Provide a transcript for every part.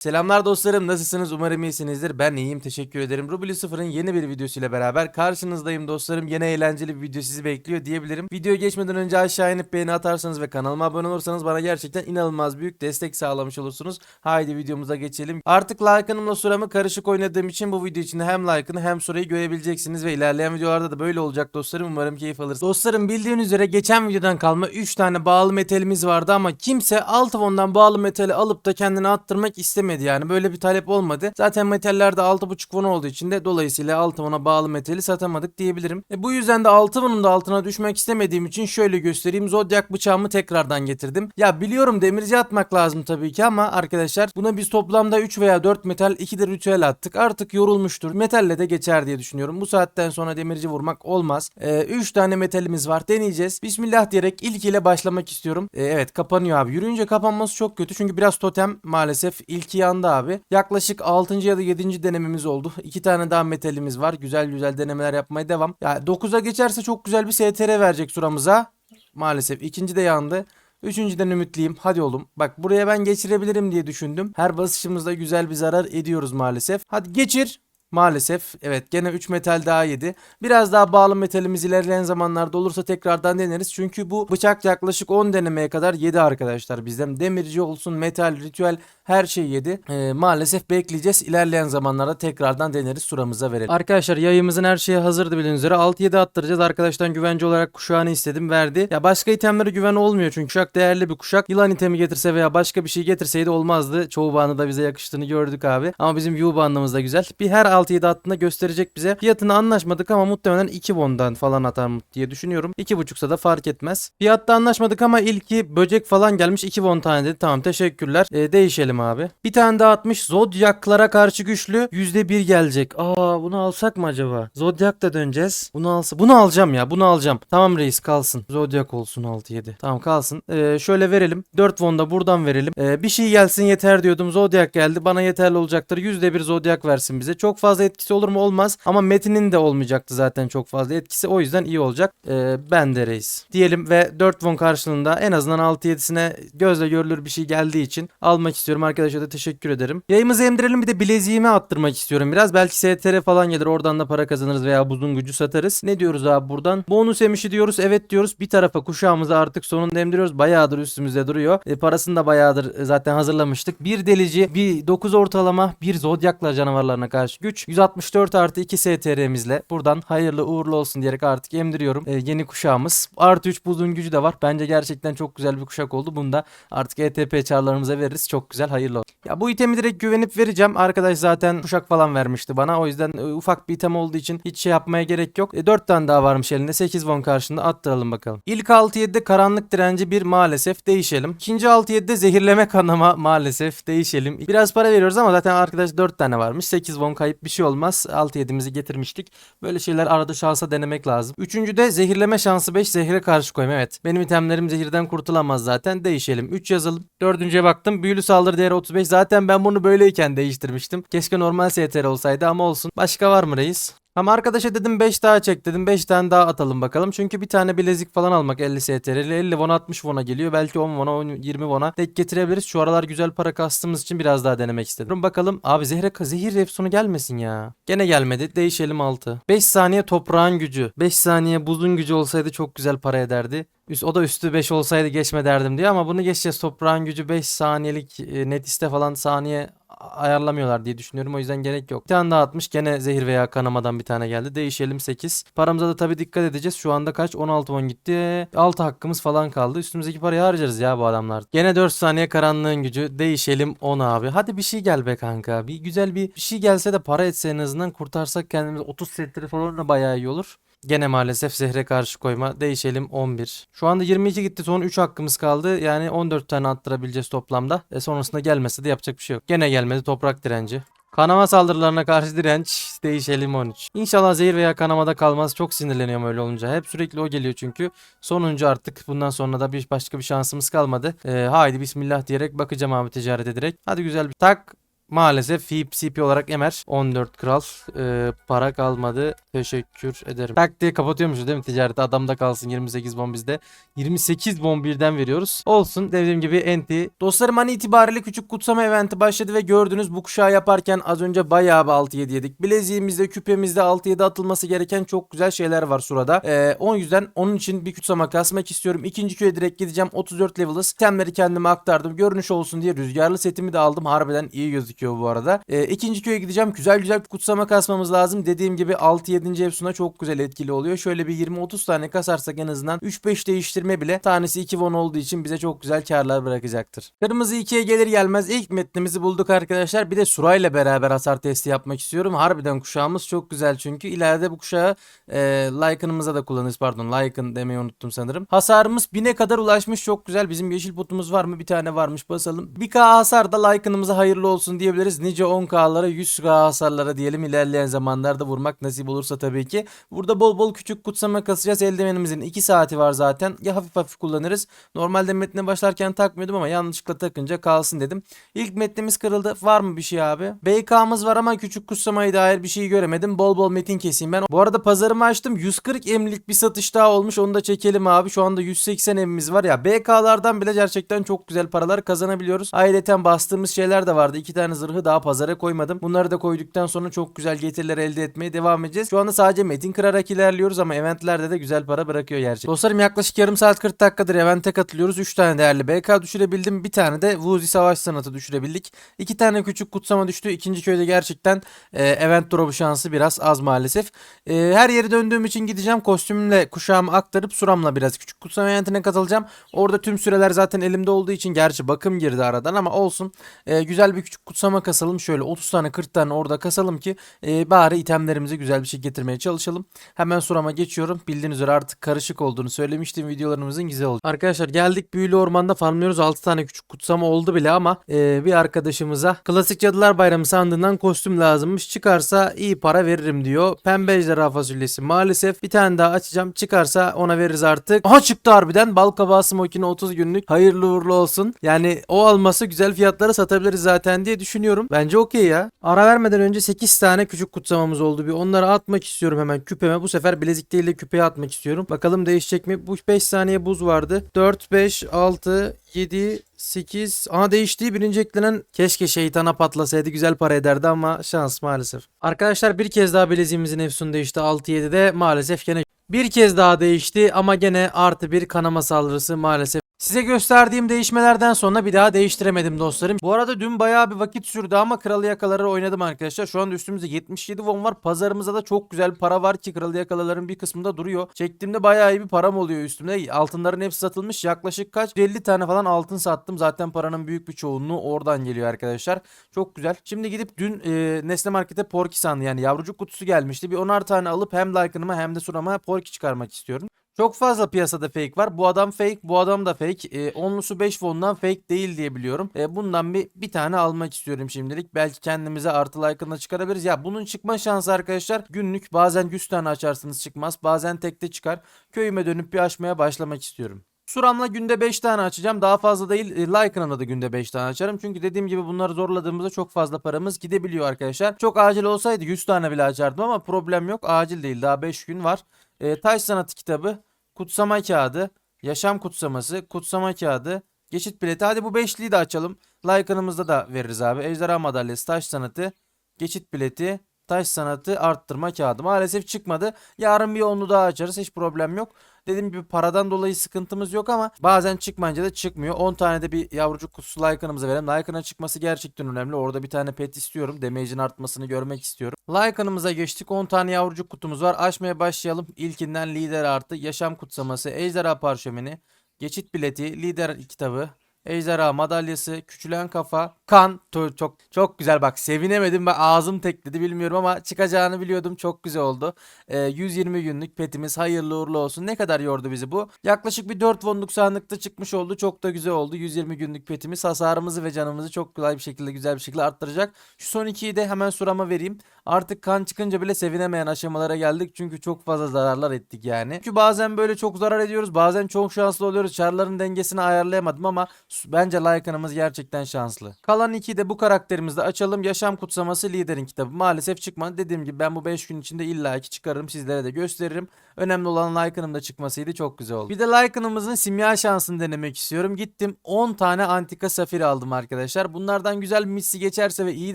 Selamlar dostlarım nasılsınız? Umarım iyisinizdir. Ben iyiyim teşekkür ederim. Rubili Sıfır'ın yeni bir videosuyla beraber karşınızdayım dostlarım. Yine eğlenceli bir video sizi bekliyor diyebilirim. Videoya geçmeden önce aşağı inip beğeni atarsanız ve kanalıma abone olursanız bana gerçekten inanılmaz büyük destek sağlamış olursunuz. Haydi videomuza geçelim. Artık like'ınımla suramı karışık oynadığım için bu video içinde hem like'ını hem surayı görebileceksiniz ve ilerleyen videolarda da böyle olacak dostlarım. Umarım keyif alırsınız Dostlarım bildiğiniz üzere geçen videodan kalma 3 tane bağlı metalimiz vardı ama kimse Altıfon'dan bağlı metali alıp da kendine attırmak istemedi yani böyle bir talep olmadı. Zaten metallerde 6.5 won olduğu için de dolayısıyla Altıfon'a bağlı metali satamadık diyebilirim. E, bu yüzden de Altıfon'un da altına düşmek istemediğim için şöyle göstereyim. Zodyak bıçağımı tekrardan getirdim. Ya biliyorum demirci atmak lazım tabii ki ama arkadaşlar buna biz toplamda 3 veya 4 metal 2 de ritüel attık. Artık yorulmuştur. Metalle de geçer diye düşünüyorum. Bu saatten sonra demirci vurmak olmaz. 3 tane metalimiz var. Deneyeceğiz. Bismillah diyerek ilk ile başlamak istiyorum. E, evet kapanıyor abi. Yürüyünce kapanması çok kötü. Çünkü biraz totem maalesef ilki yandı abi. Yaklaşık 6. ya da 7. denememiz oldu. 2 tane daha metalimiz var. Güzel güzel denemeler yapmaya devam. Ya 9'a geçerse çok güzel bir STR verecek suramıza. Maalesef ikinci de yandı. Üçüncüden ümitliyim. Hadi oğlum. Bak buraya ben geçirebilirim diye düşündüm. Her basışımızda güzel bir zarar ediyoruz maalesef. Hadi geçir. Maalesef evet gene 3 metal daha yedi. Biraz daha bağlı metalimiz ilerleyen zamanlarda olursa tekrardan deneriz. Çünkü bu bıçak yaklaşık 10 denemeye kadar yedi arkadaşlar bizden. Demirci olsun metal, ritüel her şey yedi. Ee, maalesef bekleyeceğiz. İlerleyen zamanlarda tekrardan deneriz suramıza verelim. Arkadaşlar yayımızın her şeyi hazırdı bildiğiniz üzere. 6-7 attıracağız. Arkadaştan güvence olarak kuşağını istedim verdi. Ya başka itemlere güven olmuyor çünkü kuşak değerli bir kuşak. Yılan itemi getirse veya başka bir şey getirseydi olmazdı. Çoğu bandı da bize yakıştığını gördük abi. Ama bizim view bandımız da güzel. Bir her 6-7 attığında gösterecek bize. Fiyatını anlaşmadık ama muhtemelen 2 bondan falan atar diye düşünüyorum. 2.5'sa da fark etmez. Fiyatta anlaşmadık ama ilki böcek falan gelmiş 2 bon tane dedi. Tamam teşekkürler. Ee, değişelim abi. Bir tane daha atmış. Zodyaklara karşı güçlü %1 gelecek. Aa bunu alsak mı acaba? Zodyak da döneceğiz. Bunu alsa. Bunu alacağım ya. Bunu alacağım. Tamam reis kalsın. Zodyak olsun 6-7. Tamam kalsın. Ee, şöyle verelim. 4 won da buradan verelim. Ee, bir şey gelsin yeter diyordum. Zodyak geldi. Bana yeterli olacaktır. %1 Zodyak versin bize. Çok fazla etkisi olur mu? Olmaz. Ama Metin'in de olmayacaktı zaten çok fazla etkisi. O yüzden iyi olacak. Ee, ben de reis. Diyelim ve 4 won karşılığında en azından 6-7'sine gözle görülür bir şey geldiği için almak istiyorum. Arkadaşlar da teşekkür ederim. Yayımızı emdirelim bir de bileziğimi attırmak istiyorum biraz. Belki STR falan gelir oradan da para kazanırız veya buzun gücü satarız. Ne diyoruz abi buradan? Bonus emişi diyoruz. Evet diyoruz. Bir tarafa kuşağımızı artık sonunda emdiriyoruz. Bayağıdır üstümüzde duruyor. E, parasını da bayağıdır zaten hazırlamıştık. Bir delici, bir 9 ortalama, bir zodyaklar canavarlarına karşı güç. 164 artı 2 STR'mizle buradan hayırlı uğurlu olsun diyerek artık emdiriyorum. E, yeni kuşağımız. Artı 3 buzun gücü de var. Bence gerçekten çok güzel bir kuşak oldu. Bunu da artık ETP çarlarımıza veririz. Çok güzel hayırlı olsun. Ya bu itemi direkt güvenip vereceğim. Arkadaş zaten kuşak falan vermişti bana. O yüzden e, ufak bir item olduğu için hiç şey yapmaya gerek yok. E, 4 tane daha varmış elinde. 8 won karşında attıralım bakalım. İlk 6-7'de karanlık direnci bir maalesef değişelim. İkinci 6-7'de zehirleme kanama maalesef değişelim. Biraz para veriyoruz ama zaten arkadaş 4 tane varmış. 8 won kayıp bir şey olmaz. 6-7'mizi getirmiştik. Böyle şeyler arada şansa denemek lazım. Üçüncüde zehirleme şansı 5 zehre karşı koyma. Evet. Benim itemlerim zehirden kurtulamaz zaten. Değişelim. 3 yazalım. Dördüncüye baktım. Büyülü saldırı değeri 35. Zaten ben bunu böyleyken değiştirmiştim. Keşke normal STR olsaydı ama olsun. Başka var mı reis? Ama arkadaşa dedim 5 daha çek dedim 5 tane daha atalım bakalım. Çünkü bir tane bilezik falan almak 50 STR'li 50 won 60 won'a geliyor. Belki 10 won'a 10, 20 won'a tek getirebiliriz. Şu aralar güzel para kastığımız için biraz daha denemek istedim. Bakalım abi zehre zehir refsonu gelmesin ya. Gene gelmedi. Değişelim 6. 5 saniye toprağın gücü. 5 saniye buzun gücü olsaydı çok güzel para ederdi. Üst, o da üstü 5 olsaydı geçme derdim diyor ama bunu geçeceğiz. Toprağın gücü 5 saniyelik e, net iste falan saniye ayarlamıyorlar diye düşünüyorum. O yüzden gerek yok. Bir tane daha atmış. Gene zehir veya kanamadan bir tane geldi. Değişelim 8. Paramıza da tabii dikkat edeceğiz. Şu anda kaç? 16 won gitti. 6 hakkımız falan kaldı. Üstümüzdeki parayı harcarız ya bu adamlar. Gene 4 saniye karanlığın gücü. Değişelim 10 abi. Hadi bir şey gel be kanka. Bir güzel bir, bir şey gelse de para etse en azından kurtarsak kendimizi 30 setleri falan da bayağı iyi olur. Gene maalesef zehre karşı koyma. Değişelim 11. Şu anda 22 gitti. Son 3 hakkımız kaldı. Yani 14 tane attırabileceğiz toplamda. E sonrasında gelmese de yapacak bir şey yok. Gene gelmedi toprak direnci. Kanama saldırılarına karşı direnç değişelim 13. İnşallah zehir veya kanamada kalmaz. Çok sinirleniyorum öyle olunca. Hep sürekli o geliyor çünkü. Sonuncu artık bundan sonra da bir başka bir şansımız kalmadı. Ee, haydi bismillah diyerek bakacağım abi ticarete direkt. Hadi güzel bir tak. Maalesef CP olarak emer. 14 kral. Ee, para kalmadı. Teşekkür ederim. Tak diye kapatıyormuşuz değil mi ticareti? Adamda kalsın 28 bon bizde. 28 bon birden veriyoruz. Olsun dediğim gibi enti. Dostlarım hani itibariyle küçük kutsama eventi başladı ve gördünüz bu kuşağı yaparken az önce bayağı bir 6-7 yedik. Bileziğimizde küpemizde 6-7 atılması gereken çok güzel şeyler var surada. Ee, o yüzden onun için bir kutsama kasmak istiyorum. İkinci köye direkt gideceğim. 34 level'ız. Sistemleri kendime aktardım. Görünüş olsun diye rüzgarlı setimi de aldım. Harbiden iyi gözüküyor bu arada. Ee, ikinci köye gideceğim. Güzel güzel kutsama kasmamız lazım. Dediğim gibi 6-7. Efsun'a çok güzel etkili oluyor. Şöyle bir 20-30 tane kasarsak en azından 3-5 değiştirme bile tanesi 2 won olduğu için bize çok güzel karlar bırakacaktır. Kırmızı 2'ye gelir gelmez ilk metnimizi bulduk arkadaşlar. Bir de Suray'la beraber hasar testi yapmak istiyorum. Harbiden kuşağımız çok güzel çünkü ileride bu kuşağı e, Lycan'ımıza da kullanırız. Pardon Lycan demeyi unuttum sanırım. Hasarımız 1000'e kadar ulaşmış çok güzel. Bizim yeşil putumuz var mı? Bir tane varmış basalım. 1k hasar da Lycan'ımıza hayırlı olsun diyebiliriz. Nice 10k'lara 100k hasarlara diyelim ilerleyen zamanlarda vurmak nasip olursa tabii ki. Burada bol bol küçük kutsama kasacağız. Eldivenimizin 2 saati var zaten. Ya hafif hafif kullanırız. Normalde metne başlarken takmıyordum ama yanlışlıkla takınca kalsın dedim. İlk metnimiz kırıldı. Var mı bir şey abi? BK'mız var ama küçük kutsamaya dair bir şey göremedim. Bol bol metin keseyim ben. Bu arada pazarımı açtım. 140 emlik bir satış daha olmuş. Onu da çekelim abi. Şu anda 180 emimiz var ya. BK'lardan bile gerçekten çok güzel paralar kazanabiliyoruz. Ayrıca bastığımız şeyler de vardı. İki tane zırhı daha pazara koymadım. Bunları da koyduktan sonra çok güzel getiriler elde etmeye devam edeceğiz. Şu anda sadece metin kırarak ilerliyoruz ama eventlerde de güzel para bırakıyor gerçekten. Dostlarım yaklaşık yarım saat 40 dakikadır evente katılıyoruz. 3 tane değerli BK düşürebildim. Bir tane de Vuzi Savaş Sanatı düşürebildik. İki tane küçük kutsama düştü. İkinci köyde gerçekten e, event drop'u şansı biraz az maalesef. E, her yeri döndüğüm için gideceğim. Kostümle kuşağımı aktarıp suramla biraz küçük kutsama eventine katılacağım. Orada tüm süreler zaten elimde olduğu için gerçi bakım girdi aradan ama olsun. E, güzel bir küçük kutsama kasalım. Şöyle 30 tane 40 tane orada kasalım ki e, bari itemlerimizi güzel bir şey getirmeye çalışalım. Hemen surama geçiyorum. Bildiğiniz üzere artık karışık olduğunu söylemiştim. Videolarımızın güzel oldu. Arkadaşlar geldik büyülü ormanda farmlıyoruz. 6 tane küçük kutsama oldu bile ama e, bir arkadaşımıza klasik cadılar bayramı sandığından kostüm lazımmış. Çıkarsa iyi para veririm diyor. Pembe ejderha fasulyesi maalesef. Bir tane daha açacağım. Çıkarsa ona veririz artık. Aha çıktı harbiden. Bal kabağı smokini 30 günlük. Hayırlı uğurlu olsun. Yani o alması güzel fiyatlara satabiliriz zaten diye düşünüyorum. Bence okey ya. Ara vermeden önce 8 tane küçük kutsamamız oldu. Bir onları atmak istiyorum hemen küpeme. Bu sefer bilezik değil de küpeye atmak istiyorum. Bakalım değişecek mi? Bu 5 saniye buz vardı. 4, 5, 6, 7, 8. Aha değişti. Birinci eklenen keşke şeytana patlasaydı güzel para ederdi ama şans maalesef. Arkadaşlar bir kez daha bileziğimizin efsunu değişti. 6-7'de maalesef gene bir kez daha değişti ama gene artı bir kanama saldırısı maalesef. Size gösterdiğim değişmelerden sonra bir daha değiştiremedim dostlarım. Bu arada dün bayağı bir vakit sürdü ama kralı yakaları oynadım arkadaşlar. Şu anda üstümüzde 77 won var. Pazarımızda da çok güzel para var ki kralı yakaların bir kısmında duruyor. Çektiğimde bayağı iyi bir param oluyor üstümde. Altınların hepsi satılmış. Yaklaşık kaç? 50 tane falan altın sattım. Zaten paranın büyük bir çoğunluğu oradan geliyor arkadaşlar. Çok güzel. Şimdi gidip dün e, Nesne Market'e Porky sandı yani yavrucuk kutusu gelmişti. Bir 10'ar tane alıp hem Lycan'ıma hem de surama Porky çıkarmak istiyorum. Çok fazla piyasada fake var. Bu adam fake, bu adam da fake. E, onlusu 5 fondan fake değil diye biliyorum. E, bundan bir bir tane almak istiyorum şimdilik. Belki kendimize artı like'ını çıkarabiliriz. Ya bunun çıkma şansı arkadaşlar günlük bazen 100 tane açarsınız çıkmaz. Bazen tekte çıkar. Köyüme dönüp bir açmaya başlamak istiyorum. Suramla günde 5 tane açacağım. Daha fazla değil. E, Lycan'la da günde 5 tane açarım. Çünkü dediğim gibi bunları zorladığımızda çok fazla paramız gidebiliyor arkadaşlar. Çok acil olsaydı 100 tane bile açardım ama problem yok. Acil değil. Daha 5 gün var. E, Taş Sanatı kitabı. Kutsama kağıdı, yaşam kutsaması, kutsama kağıdı, geçit bileti. Hadi bu beşliyi de açalım. Lycan'ımızda da veririz abi. Ejderha madalyası, taş sanatı, geçit bileti, taş sanatı, arttırma kağıdı. Maalesef çıkmadı. Yarın bir onu daha açarız. Hiç problem yok. Dediğim gibi paradan dolayı sıkıntımız yok ama bazen çıkmayınca da çıkmıyor. 10 tane de bir yavrucuk kutusu Lycan'ımıza verelim. Lycan'a çıkması gerçekten önemli. Orada bir tane pet istiyorum. Damage'in artmasını görmek istiyorum. Lycan'ımıza geçtik. 10 tane yavrucuk kutumuz var. Açmaya başlayalım. İlkinden lider artı, yaşam kutsaması, ejderha parşömeni, geçit bileti, lider kitabı, Ejderha madalyası, küçülen kafa, kan. Çok çok güzel bak sevinemedim ben ağzım tekledi bilmiyorum ama çıkacağını biliyordum çok güzel oldu. Ee, 120 günlük petimiz hayırlı uğurlu olsun. Ne kadar yordu bizi bu? Yaklaşık bir 4 wonluk sandıkta çıkmış oldu. Çok da güzel oldu. 120 günlük petimiz hasarımızı ve canımızı çok kolay bir şekilde güzel bir şekilde arttıracak. Şu son ikiyi de hemen surama vereyim. Artık kan çıkınca bile sevinemeyen aşamalara geldik. Çünkü çok fazla zararlar ettik yani. Çünkü bazen böyle çok zarar ediyoruz. Bazen çok şanslı oluyoruz. Çarların dengesini ayarlayamadım ama Bence Lycan'ımız gerçekten şanslı. Kalan 2'yi de bu karakterimizde açalım. Yaşam kutsaması liderin kitabı. Maalesef çıkmadı. Dediğim gibi ben bu 5 gün içinde illaki çıkarırım. Sizlere de gösteririm. Önemli olan Lycan'ım da çıkmasıydı. Çok güzel oldu. Bir de Lycan'ımızın simya şansını denemek istiyorum. Gittim 10 tane antika safir aldım arkadaşlar. Bunlardan güzel bir missi geçerse ve iyi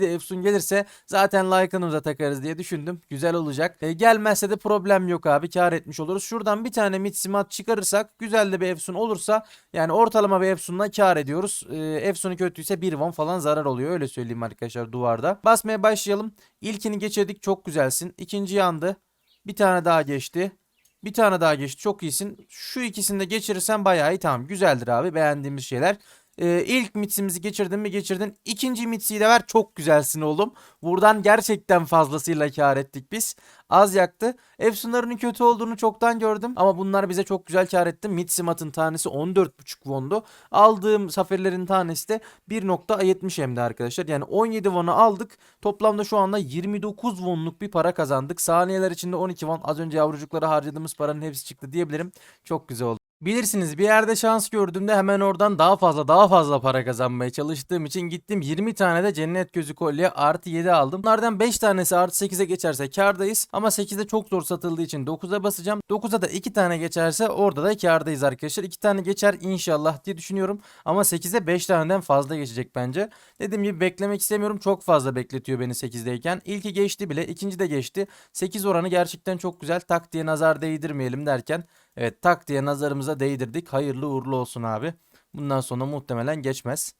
de Efsun gelirse zaten Lycan'ımıza takarız diye düşündüm. Güzel olacak. E, gelmezse de problem yok abi. Kar etmiş oluruz. Şuradan bir tane mitsimat çıkarırsak güzel de bir Efsun olursa yani ortalama bir Efsun'la kar ediyoruz. E, Efsun'u kötüyse 1 won falan zarar oluyor. Öyle söyleyeyim arkadaşlar duvarda. Basmaya başlayalım. İlkini geçirdik. Çok güzelsin. İkinci yandı. Bir tane daha geçti. Bir tane daha geçti. Çok iyisin. Şu ikisini de geçirirsen bayağı iyi. Tamam. Güzeldir abi. Beğendiğimiz şeyler. Ee, ilk mitsimizi geçirdin mi geçirdin. İkinci mitsiyi de ver. Çok güzelsin oğlum. Buradan gerçekten fazlasıyla kar ettik biz. Az yaktı. Efsunların kötü olduğunu çoktan gördüm. Ama bunlar bize çok güzel kar etti. Mitsimat'ın tanesi 14.5 wondu. Aldığım zaferlerin tanesi de 1.70 hemdi arkadaşlar. Yani 17 won'u aldık. Toplamda şu anda 29 wonluk bir para kazandık. Saniyeler içinde 12 won. Az önce yavrucuklara harcadığımız paranın hepsi çıktı diyebilirim. Çok güzel oldu. Bilirsiniz bir yerde şans gördüğümde hemen oradan daha fazla daha fazla para kazanmaya çalıştığım için gittim 20 tane de cennet gözü kolye artı 7 aldım. Bunlardan 5 tanesi artı 8'e geçerse kardayız ama 8'de çok zor satıldığı için 9'a basacağım. 9'a da 2 tane geçerse orada da kardayız arkadaşlar. 2 tane geçer inşallah diye düşünüyorum ama 8'e 5 taneden fazla geçecek bence. Dediğim gibi beklemek istemiyorum çok fazla bekletiyor beni 8'deyken. İlki geçti bile ikinci de geçti. 8 oranı gerçekten çok güzel tak diye nazar değdirmeyelim derken Evet tak diye nazarımıza değdirdik. Hayırlı uğurlu olsun abi. Bundan sonra muhtemelen geçmez.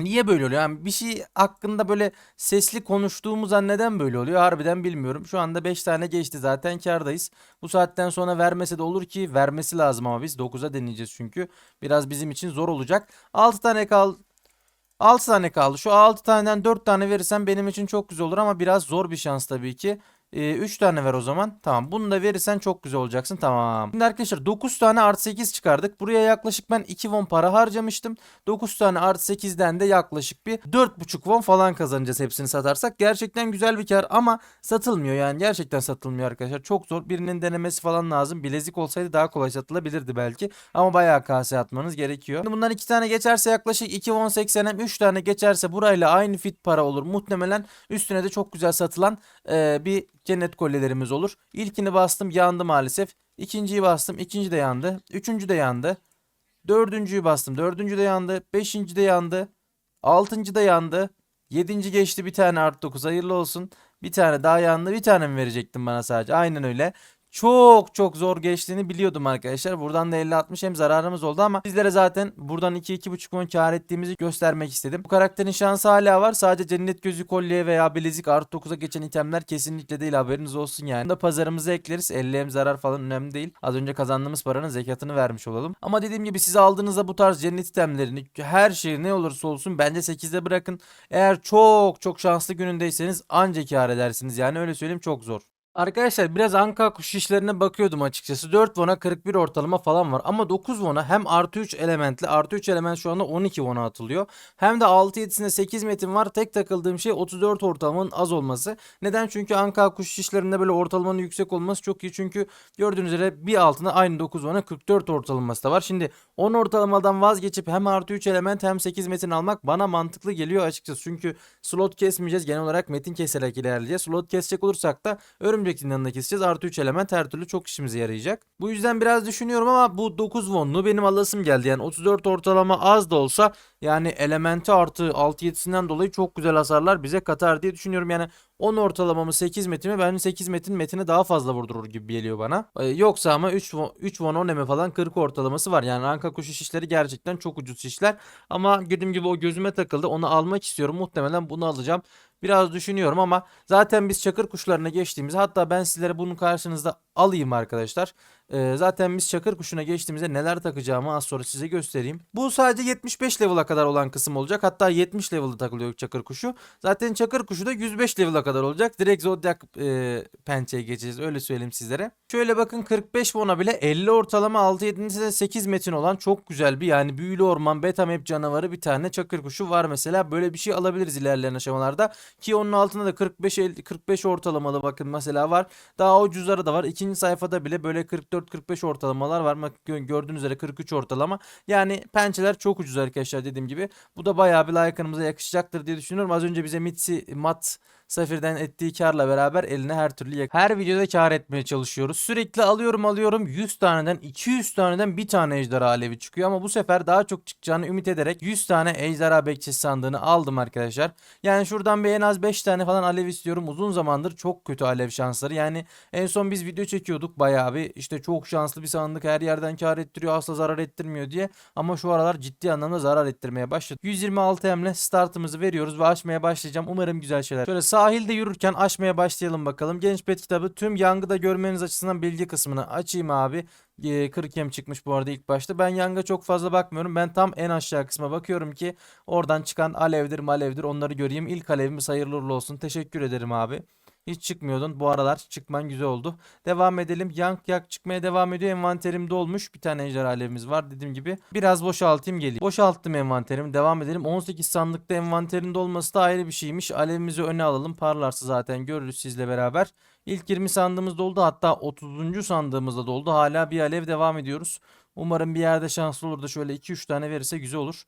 Niye böyle oluyor? Yani bir şey hakkında böyle sesli konuştuğumuz an neden böyle oluyor? Harbiden bilmiyorum. Şu anda 5 tane geçti zaten kardayız. Bu saatten sonra vermese de olur ki vermesi lazım ama biz 9'a deneyeceğiz çünkü. Biraz bizim için zor olacak. 6 tane kaldı. 6 tane kaldı. Şu 6 taneden 4 tane verirsem benim için çok güzel olur ama biraz zor bir şans tabii ki. 3 tane ver o zaman. Tamam bunu da verirsen çok güzel olacaksın. Tamam. Şimdi arkadaşlar 9 tane artı 8 çıkardık. Buraya yaklaşık ben 2 won para harcamıştım. 9 tane artı 8'den de yaklaşık bir 4,5 won falan kazanacağız hepsini satarsak. Gerçekten güzel bir kar ama satılmıyor yani. Gerçekten satılmıyor arkadaşlar. Çok zor. Birinin denemesi falan lazım. Bilezik olsaydı daha kolay satılabilirdi belki. Ama bayağı kase atmanız gerekiyor. Şimdi bundan 2 tane geçerse yaklaşık 2 won 80'e 3 tane geçerse burayla aynı fit para olur. Muhtemelen üstüne de çok güzel satılan e, bir cennet kolyelerimiz olur. İlkini bastım yandı maalesef. İkinciyi bastım ikinci de yandı. Üçüncü de yandı. Dördüncüyü bastım dördüncü de yandı. Beşinci de yandı. Altıncı da yandı. Yedinci geçti bir tane artı dokuz hayırlı olsun. Bir tane daha yandı. Bir tane mi verecektin bana sadece? Aynen öyle çok çok zor geçtiğini biliyordum arkadaşlar. Buradan da 50-60 hem zararımız oldu ama sizlere zaten buradan 2-2.5 won kar ettiğimizi göstermek istedim. Bu karakterin şansı hala var. Sadece cennet gözü kolye veya bilezik artı 9'a geçen itemler kesinlikle değil haberiniz olsun yani. Da pazarımıza ekleriz. 50 hem zarar falan önemli değil. Az önce kazandığımız paranın zekatını vermiş olalım. Ama dediğim gibi siz aldığınızda bu tarz cennet itemlerini her şey ne olursa olsun bence 8'de bırakın. Eğer çok çok şanslı günündeyseniz anca kar edersiniz. Yani öyle söyleyeyim çok zor. Arkadaşlar biraz Anka kuş işlerine bakıyordum açıkçası. 4 Won'a 41 ortalama falan var. Ama 9 Won'a hem artı 3 elementli. Artı 3 element şu anda 12 Won'a atılıyor. Hem de 6-7'sinde 8 metin var. Tek takıldığım şey 34 ortalamanın az olması. Neden? Çünkü Anka kuş işlerinde böyle ortalamanın yüksek olması çok iyi. Çünkü gördüğünüz üzere bir altında aynı 9 Won'a 44 ortalaması da var. Şimdi 10 ortalamadan vazgeçip hem artı 3 element hem 8 metin almak bana mantıklı geliyor açıkçası. Çünkü slot kesmeyeceğiz. Genel olarak metin keserek ilerleyeceğiz. Slot kesecek olursak da örüm örümcek yanına keseceğiz. Artı 3 element her türlü çok işimize yarayacak. Bu yüzden biraz düşünüyorum ama bu 9 wonlu benim alasım geldi. Yani 34 ortalama az da olsa yani elementi artı 6-7'sinden dolayı çok güzel hasarlar bize katar diye düşünüyorum. Yani 10 ortalamamı 8 metimi ben 8 metin metine daha fazla vurdurur gibi geliyor bana. Ee, yoksa ama 3 3 won 10 eme falan 40 ortalaması var. Yani ranka kuşu şişleri gerçekten çok ucuz şişler. Ama dediğim gibi o gözüme takıldı. Onu almak istiyorum. Muhtemelen bunu alacağım. Biraz düşünüyorum ama zaten biz çakır kuşlarına geçtiğimizde hatta ben sizlere bunun karşınızda alayım arkadaşlar. Ee, zaten biz çakır kuşuna geçtiğimizde neler takacağımı az sonra size göstereyim. Bu sadece 75 level'a kadar olan kısım olacak. Hatta 70 level'da takılıyor çakır kuşu. Zaten çakır kuşu da 105 level'a kadar olacak. Direkt Zodiac e, pençeye geçeceğiz. Öyle söyleyeyim sizlere. Şöyle bakın 45 won'a bile 50 ortalama 6 7 de 8 metin olan çok güzel bir yani büyülü orman beta map canavarı bir tane çakır kuşu var mesela. Böyle bir şey alabiliriz ilerleyen aşamalarda. Ki onun altında da 45 50, 45 ortalamalı bakın mesela var. Daha ucuzları da var. İkinci sayfada bile böyle 44-45 ortalamalar var. Gördüğünüz üzere 43 ortalama. Yani pençeler çok ucuz arkadaşlar dediğim gibi. Bu da bayağı bir like'ınımıza yakışacaktır diye düşünüyorum. Az önce bize Mitsi mat Safir'den ettiği karla beraber eline her türlü yak- Her videoda kar etmeye çalışıyoruz. Sürekli alıyorum alıyorum 100 taneden 200 taneden bir tane ejderha alevi çıkıyor ama bu sefer daha çok çıkacağını ümit ederek 100 tane ejderha bekçisi sandığını aldım arkadaşlar. Yani şuradan bir en az 5 tane falan alev istiyorum. Uzun zamandır çok kötü alev şansları. Yani en son biz video çekiyorduk bayağı bir işte çok şanslı bir sandık her yerden kar ettiriyor asla zarar ettirmiyor diye. Ama şu aralar ciddi anlamda zarar ettirmeye başladı. 126 emle startımızı veriyoruz ve açmaya başlayacağım. Umarım güzel şeyler. Şöyle sahilde yürürken açmaya başlayalım bakalım. Genç Pet kitabı tüm yangıda görmeniz açısından bilgi kısmını açayım abi. Ee, 40 em çıkmış bu arada ilk başta. Ben yanga çok fazla bakmıyorum. Ben tam en aşağı kısma bakıyorum ki oradan çıkan alevdir malevdir onları göreyim. İlk alevimiz hayırlı olsun. Teşekkür ederim abi. Hiç çıkmıyordun. Bu aralar çıkman güzel oldu. Devam edelim. Yank yak çıkmaya devam ediyor. Envanterim dolmuş. Bir tane ejderha alevimiz var dediğim gibi. Biraz boşaltayım geleyim. Boşalttım envanterimi. Devam edelim. 18 sandıkta envanterin dolması da ayrı bir şeymiş. Alevimizi öne alalım. Parlarsa zaten görürüz sizle beraber. İlk 20 sandığımız doldu. Hatta 30. sandığımız da doldu. Hala bir alev devam ediyoruz. Umarım bir yerde şanslı olur da şöyle 2-3 tane verirse güzel olur.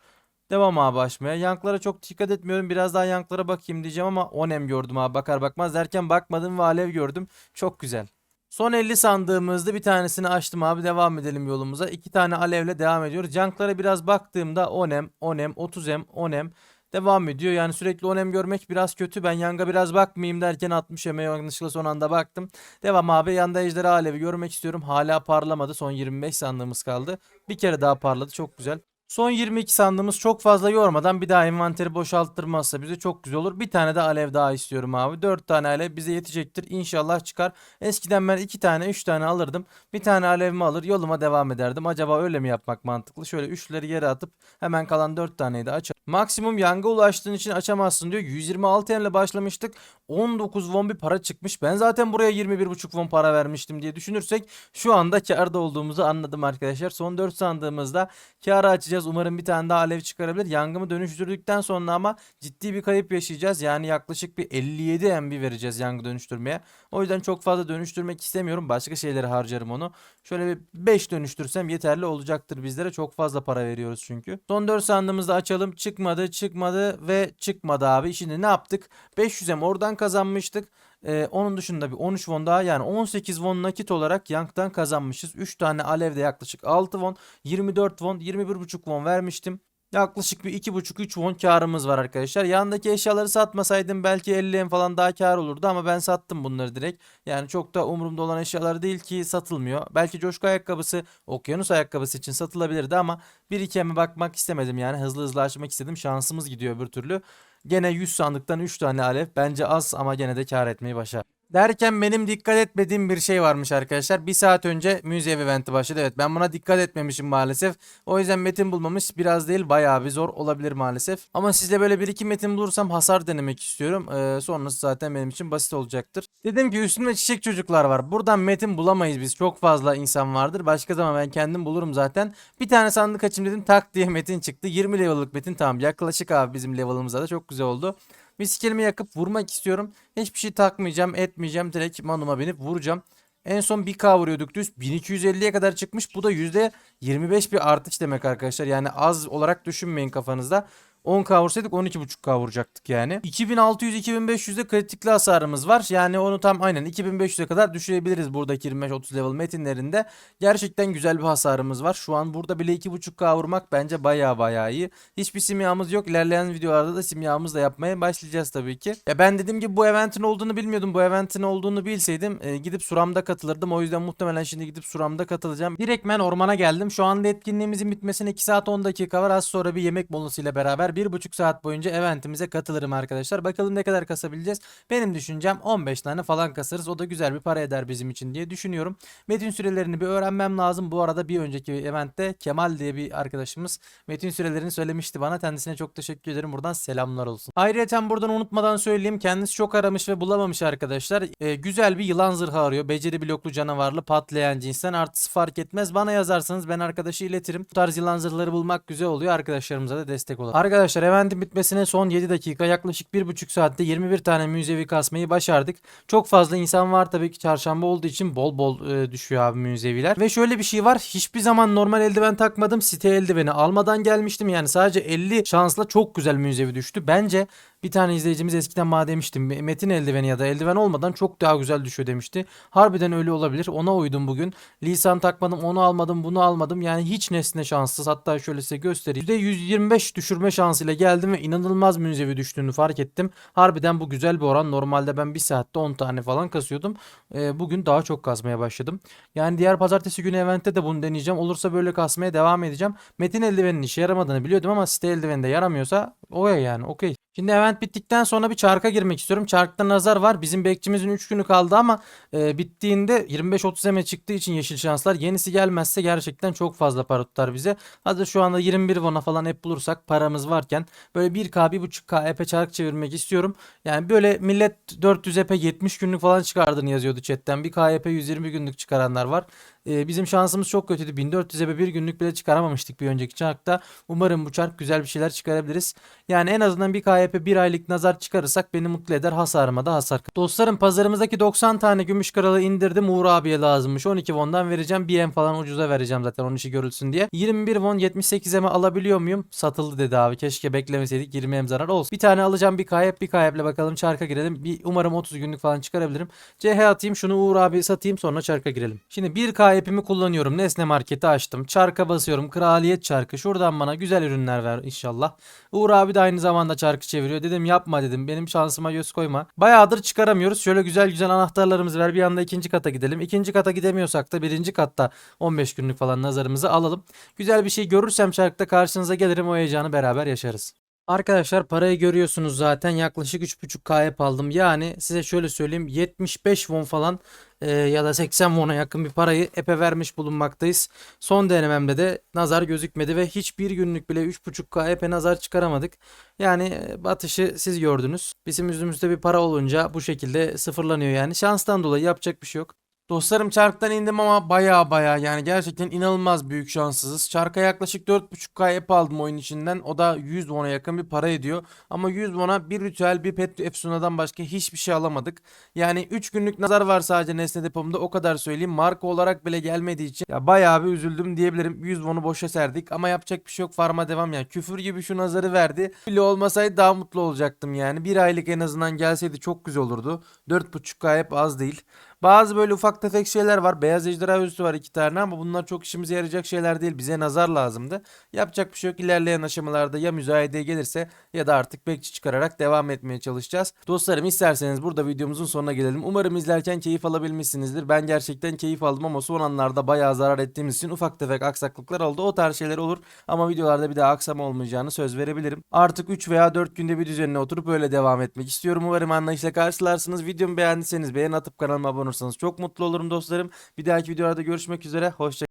Devam abi açmaya. Yanklara çok dikkat etmiyorum. Biraz daha yanklara bakayım diyeceğim ama onem gördüm abi. Bakar bakmaz derken bakmadım ve alev gördüm. Çok güzel. Son 50 sandığımızda bir tanesini açtım abi. Devam edelim yolumuza. İki tane alevle devam ediyoruz. Yanklara biraz baktığımda onem, onem, 30em, onem devam ediyor. Yani sürekli onem görmek biraz kötü. Ben yanga biraz bakmayayım derken 60 eme yanlışlıkla son anda baktım. Devam abi. Yanda ejderha alevi görmek istiyorum. Hala parlamadı. Son 25 sandığımız kaldı. Bir kere daha parladı. Çok güzel. Son 22 sandığımız çok fazla yormadan bir daha envanteri boşalttırmazsa bize çok güzel olur. Bir tane de alev daha istiyorum abi. 4 tane alev bize yetecektir. İnşallah çıkar. Eskiden ben 2 tane 3 tane alırdım. Bir tane alevimi alır yoluma devam ederdim. Acaba öyle mi yapmak mantıklı? Şöyle 3'leri yere atıp hemen kalan 4 taneyi de açalım. Maksimum yanga ulaştığın için açamazsın diyor. 126 yenle başlamıştık. 19 won bir para çıkmış. Ben zaten buraya 21,5 won para vermiştim diye düşünürsek şu anda karda olduğumuzu anladım arkadaşlar. Son 4 sandığımızda karı açacağız. Umarım bir tane daha alev çıkarabilir. Yangımı dönüştürdükten sonra ama ciddi bir kayıp yaşayacağız. Yani yaklaşık bir 57 MB vereceğiz yangı dönüştürmeye. O yüzden çok fazla dönüştürmek istemiyorum. Başka şeylere harcarım onu. Şöyle bir 5 dönüştürsem yeterli olacaktır bizlere. Çok fazla para veriyoruz çünkü. Son 4 sandığımızda açalım. Çıkmadı, çıkmadı ve çıkmadı abi. Şimdi ne yaptık? 500 M oradan kazanmıştık. Ee, onun dışında bir 13 won daha yani 18 won nakit olarak Yank'tan kazanmışız. 3 tane alevde yaklaşık 6 won, 24 won, 21,5 won vermiştim. Yaklaşık bir 2,5-3 won karımız var arkadaşlar. Yandaki eşyaları satmasaydım belki 50 en falan daha kar olurdu ama ben sattım bunları direkt. Yani çok da umurumda olan eşyalar değil ki satılmıyor. Belki coşku ayakkabısı, okyanus ayakkabısı için satılabilirdi ama bir iki eme bakmak istemedim yani hızlı hızlı açmak istedim. Şansımız gidiyor öbür türlü. Gene 100 sandıktan 3 tane alev. Bence az ama gene de kar etmeyi başar. Derken benim dikkat etmediğim bir şey varmış arkadaşlar. Bir saat önce müze eventi başladı. Evet ben buna dikkat etmemişim maalesef. O yüzden metin bulmamış biraz değil bayağı bir zor olabilir maalesef. Ama sizle böyle bir iki metin bulursam hasar denemek istiyorum. Ee, sonrası zaten benim için basit olacaktır. Dedim ki üstümde çiçek çocuklar var. Buradan metin bulamayız biz. Çok fazla insan vardır. Başka zaman ben kendim bulurum zaten. Bir tane sandık açayım dedim tak diye metin çıktı. 20 level'lık metin tamam yaklaşık abi bizim level'ımıza da çok güzel oldu. Miskelimi yakıp vurmak istiyorum. Hiçbir şey takmayacağım, etmeyeceğim. Direkt manuma binip vuracağım. En son 1K vuruyorduk düz. 1250'ye kadar çıkmış. Bu da %25 bir artış demek arkadaşlar. Yani az olarak düşünmeyin kafanızda. 10k vursaydık 12.5k vuracaktık yani. 2600-2500'de kritikli hasarımız var. Yani onu tam aynen 2500'e kadar düşürebiliriz buradaki 25-30 level metinlerinde. Gerçekten güzel bir hasarımız var. Şu an burada bile 2.5k vurmak bence baya baya iyi. Hiçbir simyamız yok. İlerleyen videolarda da simyamızla yapmaya başlayacağız tabii ki. Ya ben dediğim gibi bu eventin olduğunu bilmiyordum. Bu eventin olduğunu bilseydim e, gidip Suram'da katılırdım. O yüzden muhtemelen şimdi gidip Suram'da katılacağım. Direkt ben ormana geldim. Şu anda etkinliğimizin bitmesine 2 saat 10 dakika var. Az sonra bir yemek molasıyla beraber 1,5 saat boyunca eventimize katılırım arkadaşlar. Bakalım ne kadar kasabileceğiz. Benim düşüncem 15 tane falan kasarız. O da güzel bir para eder bizim için diye düşünüyorum. Metin sürelerini bir öğrenmem lazım. Bu arada bir önceki eventte Kemal diye bir arkadaşımız metin sürelerini söylemişti bana. Kendisine çok teşekkür ederim. Buradan selamlar olsun. Ayrıca buradan unutmadan söyleyeyim. Kendisi çok aramış ve bulamamış arkadaşlar. Ee, güzel bir yılan zırhı arıyor. Beceri bloklu canavarlı patlayan cinsten artısı fark etmez. Bana yazarsanız ben arkadaşı iletirim. Bu tarz yılan zırhları bulmak güzel oluyor. Arkadaşlarımıza da destek olur. Arkadaşlar eventin bitmesine son 7 dakika yaklaşık 1,5 saatte 21 tane müzevi kasmayı başardık. Çok fazla insan var tabii ki çarşamba olduğu için bol bol e, düşüyor abi müzeviler. Ve şöyle bir şey var. Hiçbir zaman normal eldiven takmadım. Site eldiveni almadan gelmiştim. Yani sadece 50 şansla çok güzel müzevi düştü. Bence bir tane izleyicimiz eskiden bana demişti. Metin eldiveni ya da eldiven olmadan çok daha güzel düşüyor demişti. Harbiden öyle olabilir. Ona uydum bugün. Lisan takmadım, onu almadım, bunu almadım. Yani hiç nesne şanssız. Hatta şöyle size göstereyim. %125 düşürme şansıyla geldim ve inanılmaz müzevi düştüğünü fark ettim. Harbiden bu güzel bir oran. Normalde ben bir saatte 10 tane falan kasıyordum. Ee, bugün daha çok kasmaya başladım. Yani diğer pazartesi günü eventte de bunu deneyeceğim. Olursa böyle kasmaya devam edeceğim. Metin eldivenin işe yaramadığını biliyordum ama site eldiveni de yaramıyorsa o yani okey. Şimdi event bittikten sonra bir çarka girmek istiyorum. Çarkta nazar var. Bizim bekçimizin 3 günü kaldı ama e, bittiğinde 25-30 eme çıktığı için yeşil şanslar. Yenisi gelmezse gerçekten çok fazla para tutar bize. Hadi şu anda 21 vona falan hep bulursak paramız varken böyle 1K 1.5K epe çark çevirmek istiyorum. Yani böyle millet 400 epe 70 günlük falan çıkardığını yazıyordu chatten. 1K epe 120 günlük çıkaranlar var. E, bizim şansımız çok kötüydü. 1400 epe bir günlük bile çıkaramamıştık bir önceki çarkta. Umarım bu çark güzel bir şeyler çıkarabiliriz. Yani en azından bir KYP bir aylık nazar çıkarırsak beni mutlu eder. Hasarıma da hasar. Dostlarım pazarımızdaki 90 tane gümüş kralı indirdim. Uğur abiye lazımmış. 12 won'dan vereceğim. Em falan ucuza vereceğim zaten onun işi görülsün diye. 21 won 78 eme alabiliyor muyum? Satıldı dedi abi. Keşke beklemeseydik. 20 em zarar olsun. Bir tane alacağım bir KYP bir KYP'le bakalım çarka girelim. Bir umarım 30 günlük falan çıkarabilirim. CH atayım şunu Uğur abi satayım sonra çarka girelim. Şimdi bir KYP'imi kullanıyorum. Nesne marketi açtım. Çarka basıyorum. Kraliyet çarkı. Şuradan bana güzel ürünler ver inşallah. Uğur abi de aynı zamanda çarkı çeviriyor. Dedim yapma dedim. Benim şansıma göz koyma. Bayağıdır çıkaramıyoruz. Şöyle güzel güzel anahtarlarımızı ver. Bir anda ikinci kata gidelim. İkinci kata gidemiyorsak da birinci katta 15 günlük falan nazarımızı alalım. Güzel bir şey görürsem çarkta karşınıza gelirim. O heyecanı beraber yaşarız. Arkadaşlar parayı görüyorsunuz zaten yaklaşık 3.5K hep aldım. Yani size şöyle söyleyeyim 75 won falan e, ya da 80 won'a yakın bir parayı epe vermiş bulunmaktayız. Son denememde de nazar gözükmedi ve hiçbir günlük bile 3.5K epe nazar çıkaramadık. Yani e, batışı siz gördünüz. Bizim yüzümüzde bir para olunca bu şekilde sıfırlanıyor yani. Şanstan dolayı yapacak bir şey yok. Dostlarım çarktan indim ama baya baya yani gerçekten inanılmaz büyük şanssızız. Çarka yaklaşık 4.5k ep aldım oyun içinden. O da 100 won'a yakın bir para ediyor. Ama 100 won'a bir ritüel bir pet efsuna'dan başka hiçbir şey alamadık. Yani 3 günlük nazar var sadece nesne depomda o kadar söyleyeyim. Marka olarak bile gelmediği için ya bayağı bir üzüldüm diyebilirim. 100 won'u boşa serdik ama yapacak bir şey yok farma devam yani. Küfür gibi şu nazarı verdi. Bile olmasaydı daha mutlu olacaktım yani. Bir aylık en azından gelseydi çok güzel olurdu. 4.5k hep az değil. Bazı böyle ufak tefek şeyler var. Beyaz ejderha üstü var iki tane ama bunlar çok işimize yarayacak şeyler değil. Bize nazar lazımdı. Yapacak bir şey yok. İlerleyen aşamalarda ya müzayedeye gelirse ya da artık bekçi çıkararak devam etmeye çalışacağız. Dostlarım isterseniz burada videomuzun sonuna gelelim. Umarım izlerken keyif alabilmişsinizdir. Ben gerçekten keyif aldım ama son anlarda bayağı zarar ettiğimiz için ufak tefek aksaklıklar oldu. O tarz şeyler olur ama videolarda bir daha aksama olmayacağını söz verebilirim. Artık 3 veya 4 günde bir düzenine oturup öyle devam etmek istiyorum. Umarım anlayışla karşılarsınız. Videomu beğendiyseniz beğen atıp kanalıma abone olursanız çok mutlu olurum dostlarım. Bir dahaki videolarda görüşmek üzere. Hoşçakalın.